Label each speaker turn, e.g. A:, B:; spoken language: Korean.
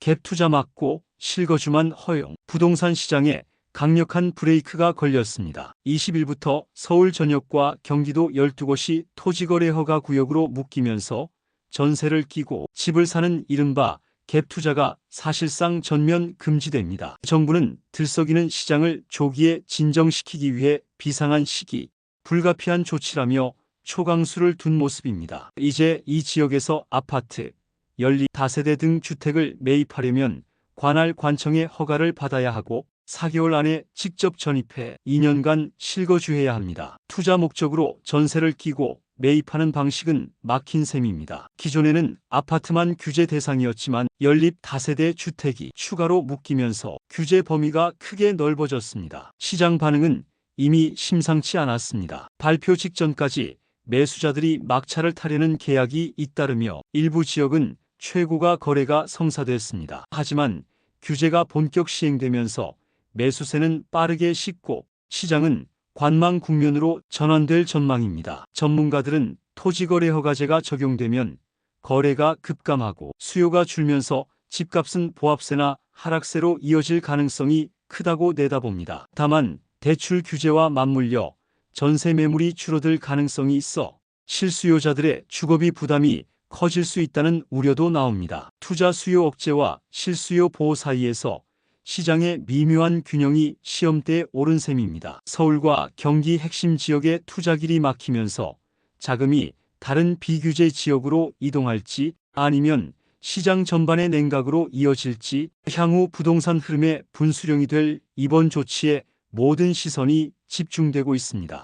A: 갭 투자 막고 실거주만 허용. 부동산 시장에 강력한 브레이크가 걸렸습니다. 20일부터 서울 전역과 경기도 12곳이 토지거래 허가 구역으로 묶이면서 전세를 끼고 집을 사는 이른바 갭 투자가 사실상 전면 금지됩니다. 정부는 들썩이는 시장을 조기에 진정시키기 위해 비상한 시기, 불가피한 조치라며 초강수를 둔 모습입니다. 이제 이 지역에서 아파트, 연립, 다세대 등 주택을 매입하려면 관할 관청의 허가를 받아야 하고 4개월 안에 직접 전입해 2년간 실거주해야 합니다. 투자 목적으로 전세를 끼고 매입하는 방식은 막힌 셈입니다. 기존에는 아파트만 규제 대상이었지만 연립 다세대 주택이 추가로 묶이면서 규제 범위가 크게 넓어졌습니다. 시장 반응은 이미 심상치 않았습니다. 발표 직전까지 매수자들이 막차를 타려는 계약이 잇따르며 일부 지역은 최고가 거래가 성사됐습니다. 하지만 규제가 본격 시행되면서 매수세는 빠르게 식고 시장은 관망 국면으로 전환될 전망입니다. 전문가들은 토지거래 허가제가 적용되면 거래가 급감하고 수요가 줄면서 집값은 보합세나 하락세로 이어질 가능성이 크다고 내다봅니다. 다만 대출 규제와 맞물려 전세 매물이 줄어들 가능성이 있어 실수요자들의 주거비 부담이 커질 수 있다는 우려도 나옵니다. 투자 수요 억제와 실수요 보호 사이에서 시장의 미묘한 균형이 시험대에 오른 셈입니다. 서울과 경기 핵심 지역의 투자길이 막히면서 자금이 다른 비규제 지역으로 이동할지 아니면 시장 전반의 냉각으로 이어질지 향후 부동산 흐름의 분수령이 될 이번 조치에 모든 시선이 집중되고 있습니다.